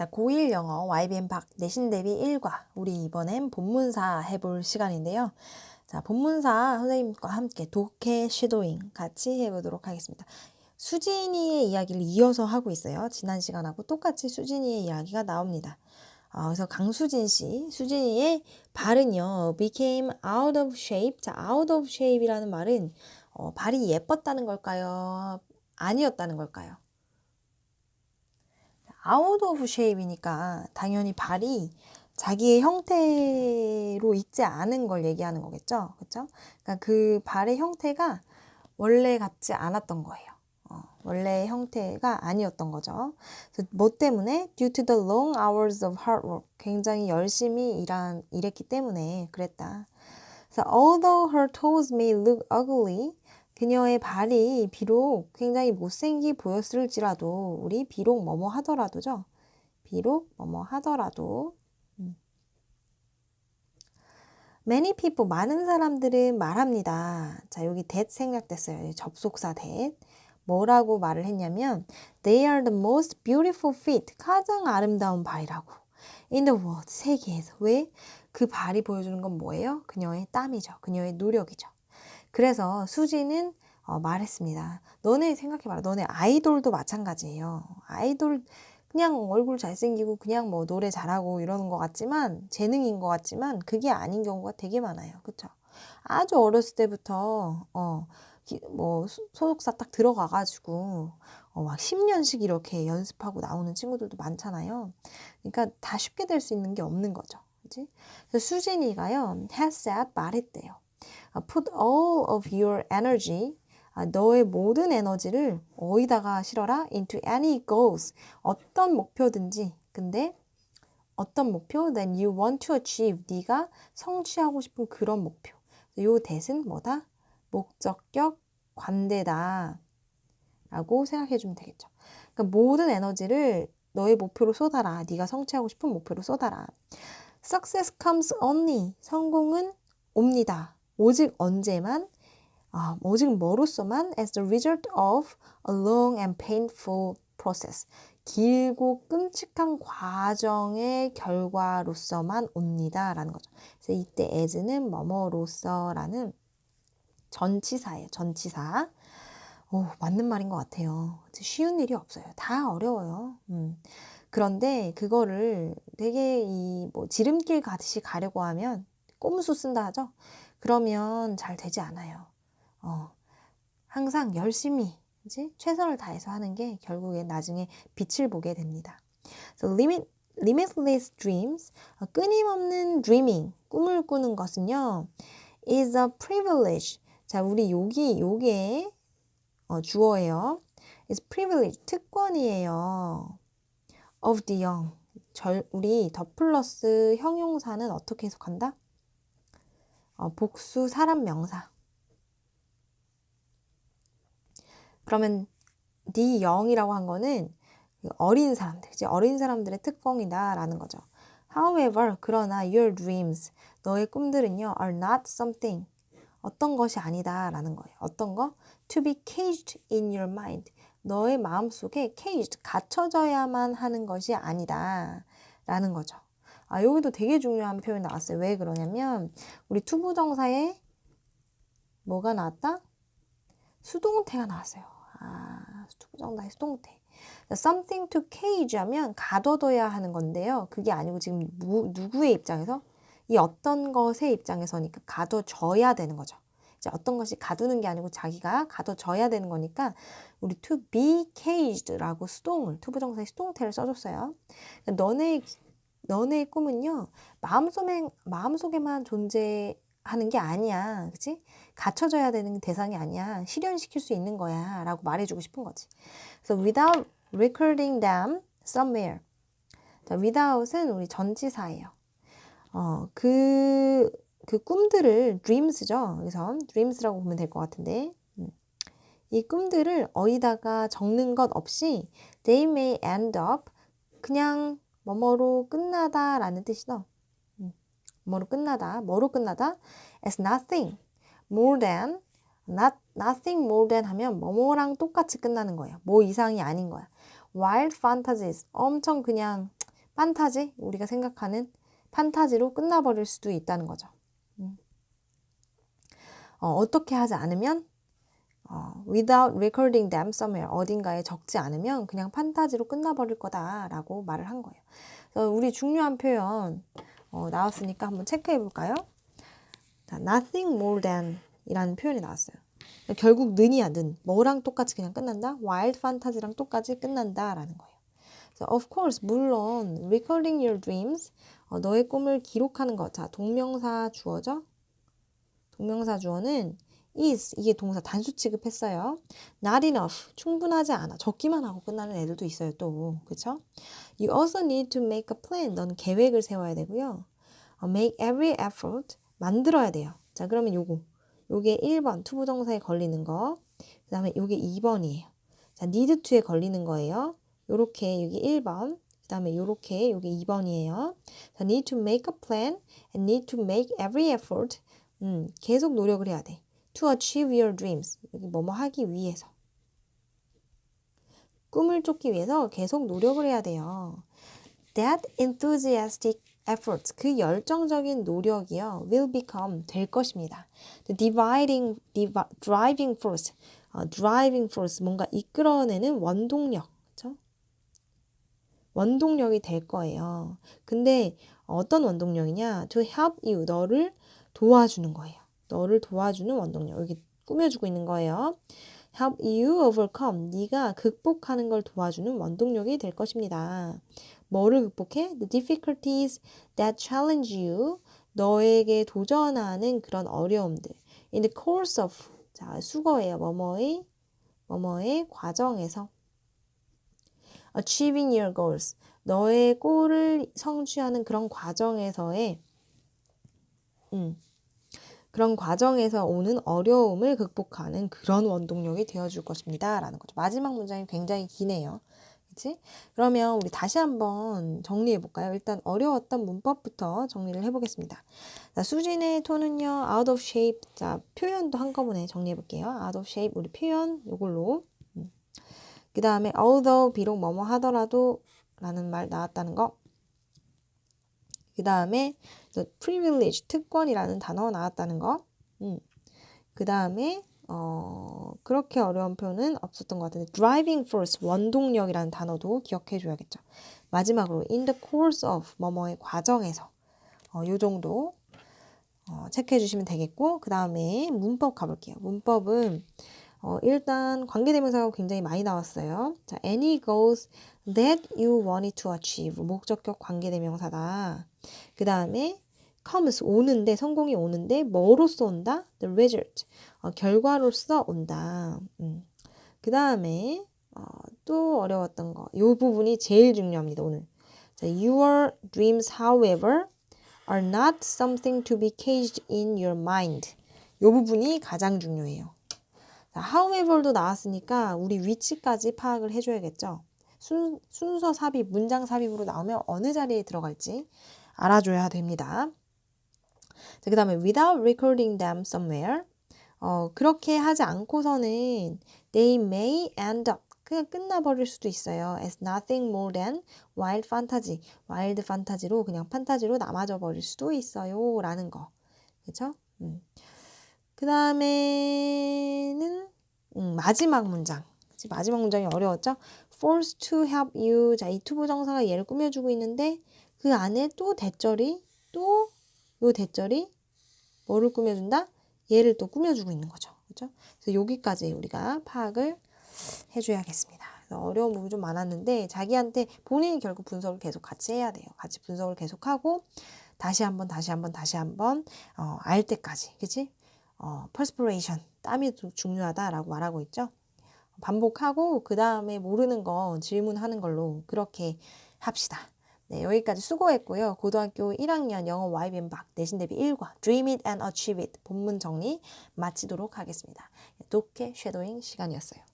자, 고1 영어 YBN 박 내신 대비 1과 우리 이번엔 본문사 해볼 시간인데요. 자, 본문사 선생님과 함께 독해 쉐도잉 같이 해보도록 하겠습니다. 수진이의 이야기를 이어서 하고 있어요. 지난 시간하고 똑같이 수진이의 이야기가 나옵니다. 어, 그래서 강수진 씨, 수진이의 발은요, became out of shape. 자, out of shape이라는 말은 어, 발이 예뻤다는 걸까요? 아니었다는 걸까요? Out of shape이니까 당연히 발이 자기의 형태로 있지 않은 걸 얘기하는 거겠죠. 그렇죠? 그러니까 그 발의 형태가 원래 같지 않았던 거예요. 어, 원래의 형태가 아니었던 거죠. 뭐 때문에? due to the long hours of hard work. 굉장히 열심히 일한, 일했기 때문에 그랬다. 그래서 although her toes may look ugly, 그녀의 발이 비록 굉장히 못생기 보였을지라도 우리 비록 뭐뭐 하더라도죠. 비록 뭐뭐 하더라도 음. Many people 많은 사람들은 말합니다. 자 여기 that 생략됐어요. 접속사 that 뭐라고 말을 했냐면 They are the most beautiful feet 가장 아름다운 발이라고 in the world 세계에서 왜? 그 발이 보여주는 건 뭐예요? 그녀의 땀이죠. 그녀의 노력이죠. 그래서 수지는 어, 말했습니다. 너네 생각해봐라. 너네 아이돌도 마찬가지예요. 아이돌 그냥 얼굴 잘생기고 그냥 뭐 노래 잘하고 이러는 것 같지만 재능인 것 같지만 그게 아닌 경우가 되게 많아요. 그쵸? 아주 어렸을 때부터 어, 뭐 소속사 딱 들어가가지고 어, 막 10년씩 이렇게 연습하고 나오는 친구들도 많잖아요. 그러니까 다 쉽게 될 수 있는 게 없는 거죠. 그치? 그래서 수진이가요, has said 말했대요. Put all of your energy 너의 모든 에너지를 어디다가 실어라? into any goals. 어떤 목표든지. 근데 어떤 목표? then you want to achieve. 네가 성취하고 싶은 그런 목표. 요 대신 뭐다? 목적격 관대다. 라고 생각해 주면 되겠죠. 그러니까 모든 에너지를 너의 목표로 쏟아라. 네가 성취하고 싶은 목표로 쏟아라. Success comes only. 성공은 옵니다. 오직 언제만 아, 오직 뭐로서만 as the result of a long and painful process. 길고 끔찍한 과정의 결과로서만 옵니다. 라는 거죠. 그래서 이때 as는 뭐뭐로서라는 전치사예요. 전치사. 오, 맞는 말인 것 같아요. 쉬운 일이 없어요. 다 어려워요. 음. 그런데 그거를 되게 이 뭐 지름길 같이 가려고 하면 꼼수 쓴다 하죠. 그러면 잘 되지 않아요. 어, 항상 열심히 이제 최선을 다해서 하는 게 결국에 나중에 빛을 보게 됩니다. So limit, limitless dreams, 어, 끊임없는 dreaming, 꿈을 꾸는 것은요, is a privilege. 자, 우리 여기 요게 어, 주어예요. is privilege, 특권이에요. of the young. 절, 우리 더 플러스 형용사는 어떻게 해석한다? 어, 복수 사람 명사. 그러면 the young이라고 한 거는 어린 사람들, 이제 어린 사람들의 특권이다라는 거죠. However, 그러나 your dreams, 너의 꿈들은요, are not something, 어떤 것이 아니다라는 거예요. 어떤 거? To be caged in your mind. 너의 마음속에 caged, 갇혀져야만 하는 것이 아니다라는 거죠. 아, 여기도 되게 중요한 표현이 나왔어요. 왜 그러냐면 우리 투부정사에 뭐가 나왔다? 수동태가 나왔어요. 아, 투부정사의 수동태. something to cage 하면 가둬둬야 하는 건데요. 그게 아니고 지금 무, 누구의 입장에서? 이 어떤 것의 입장에서니까 가둬져야 되는 거죠. 이제 어떤 것이 가두는 게 아니고 자기가 가둬져야 되는 거니까 우리 to be caged라고 수동을 투부정사의 수동태를 써줬어요. 그러니까 너네 너네의 꿈은요 마음속에 마음속에만 존재하는 게 아니야, 그렇지? 갖춰져야 되는 대상이 아니야. 실현시킬 수 있는 거야. 라고 말해주고 싶은 거지. 그래서 without recording them somewhere. 자, without은 우리 전치사예요. 어, 그, 그 꿈들을 dreams죠. 그래서 dreams라고 보면 될 것 같은데. 음. 이 꿈들을 어디다가 적는 것 없이 they may end up 그냥 뭐뭐로 끝나다 라는 뜻이죠. 음. 뭐로 끝나다, 뭐로 끝나다 as nothing more than not, nothing more than 하면 뭐뭐랑 똑같이 끝나는 거예요. 뭐 이상이 아닌 거야. wild fantasies 엄청 그냥 판타지, 우리가 생각하는 판타지로 끝나버릴 수도 있다는 거죠. 음. 어, 어떻게 하지 않으면 어, without recording them somewhere 어딘가에 적지 않으면 그냥 판타지로 끝나버릴 거다라고 말을 한 거예요. 그래서 우리 중요한 표현 어, 나왔으니까 한번 체크해 볼까요? 자, nothing more than 이라는 표현이 나왔어요. 결국 는이야 는 뭐랑 똑같이 그냥 끝난다? wild fantasy랑 똑같이 끝난다라는 거예요. 그래서 of course 물론 recording your dreams 어, 너의 꿈을 기록하는 것. 자 동명사 주어죠? 동명사 주어는 is 이게 동사 단수 취급했어요. not enough 충분하지 않아 적기만 하고 끝나는 애들도 있어요 또 그쵸? You also need to make a plan. 넌 계획을 세워야 되고요. 어, make every effort 만들어야 돼요. 자 그러면 요거 요게 1번 투부정사에 걸리는 거. 그 다음에 요게 2번이에요. 자, need to에 걸리는 거예요. 요렇게 여기 1번. 그 다음에 요렇게 요게 2번이에요. 자, need to make a plan and need to make every effort. 음, 계속 노력을 해야 돼. To achieve your dreams. 여기 뭐뭐 하기 위해서. 꿈을 쫓기 위해서 계속 노력을 해야 돼요. That enthusiastic efforts 그 열정적인 노력이요 will become 될 것입니다. The dividing divi, driving force 어, driving force 뭔가 이끌어내는 원동력 그렇죠? 원동력이 될 거예요. 근데 어떤 원동력이냐? To help you 너를 도와주는 거예요. 너를 도와주는 원동력 여기 꾸며주고 있는 거예요. help you overcome 네가 극복하는 걸 도와주는 원동력이 될 것입니다. 뭐를 극복해? The difficulties that challenge you. 너에게 도전하는 그런 어려움들. In the course of. 자, 수거예요. 뭐뭐의, 뭐뭐의 과정에서. Achieving your goals. 너의 골을 성취하는 그런 과정에서의, 음, 그런 과정에서 오는 어려움을 극복하는 그런 원동력이 되어줄 것입니다. 라는 거죠. 마지막 문장이 굉장히 기네요. 그치? 그러면 우리 다시 한번 정리해 볼까요? 일단 어려웠던 문법부터 정리를 해보겠습니다. 자, 수진의 톤은요, out of shape. 자, 표현도 한꺼번에 정리해 볼게요. out of shape. 우리 표현 요걸로. 음. 그 다음에 although 비록 뭐뭐 하더라도 라는 말 나왔다는 거. 그 다음에 privilege 특권이라는 단어 나왔다는 거. 음. 그 다음에 어, 그렇게 어려운 표현은 없었던 것 같은데 driving force 원동력이라는 단어도 기억해 줘야겠죠. 마지막으로 in the course of 뭐뭐의 과정에서 어, 요 정도 어, 체크해 주시면 되겠고 그 다음에 문법 가볼게요. 문법은 어, 일단 관계대명사가 굉장히 많이 나왔어요. 자, any goals that you wanted to achieve 목적격 관계대명사다. 그 다음에 comes 오는데 성공이 오는데 뭐로써 온다? The result 어, 결과로서 온다. 음. 그 다음에 어, 또 어려웠던 거. 이 부분이 제일 중요합니다. 오늘. 자, Your dreams, however, are not something to be caged in your mind. 이 부분이 가장 중요해요. 자, however도 나왔으니까 우리 위치까지 파악을 해줘야겠죠. 순, 순서 삽입, 문장 삽입으로 나오면 어느 자리에 들어갈지 알아줘야 됩니다. 그 다음에 without recording them somewhere 어, 그렇게 하지 않고서는 they may end up 그냥 끝나버릴 수도 있어요. as nothing more than wild fantasy. wild fantasy로 그냥 판타지로 남아져 버릴 수도 있어요. 라는 거. 그쵸? 음. 그 다음에는 음, 마지막 문장. 마지막 문장이 어려웠죠? force to help you. 자, 이 투부정사가 얘를 꾸며주고 있는데 그 안에 또 대절이 또 요 대절이 뭐를 꾸며준다? 얘를 또 꾸며주고 있는 거죠. 그죠? 그래서 여기까지 우리가 파악을 해줘야겠습니다. 어려운 부분이 좀 많았는데 자기한테 본인이 결국 분석을 계속 같이 해야 돼요. 같이 분석을 계속하고 다시 한번 다시 한번 다시 한번 어, 알 때까지 그치? 어, perspiration 땀이 중요하다라고 말하고 있죠. 반복하고 그 다음에 모르는 거 질문하는 걸로 그렇게 합시다. 네, 여기까지 수고했고요. 고등학교 1학년 영어 YBM 박 내신 대비 1과 Dream it and achieve it 본문 정리 마치도록 하겠습니다. 독해 쉐도잉 시간이었어요.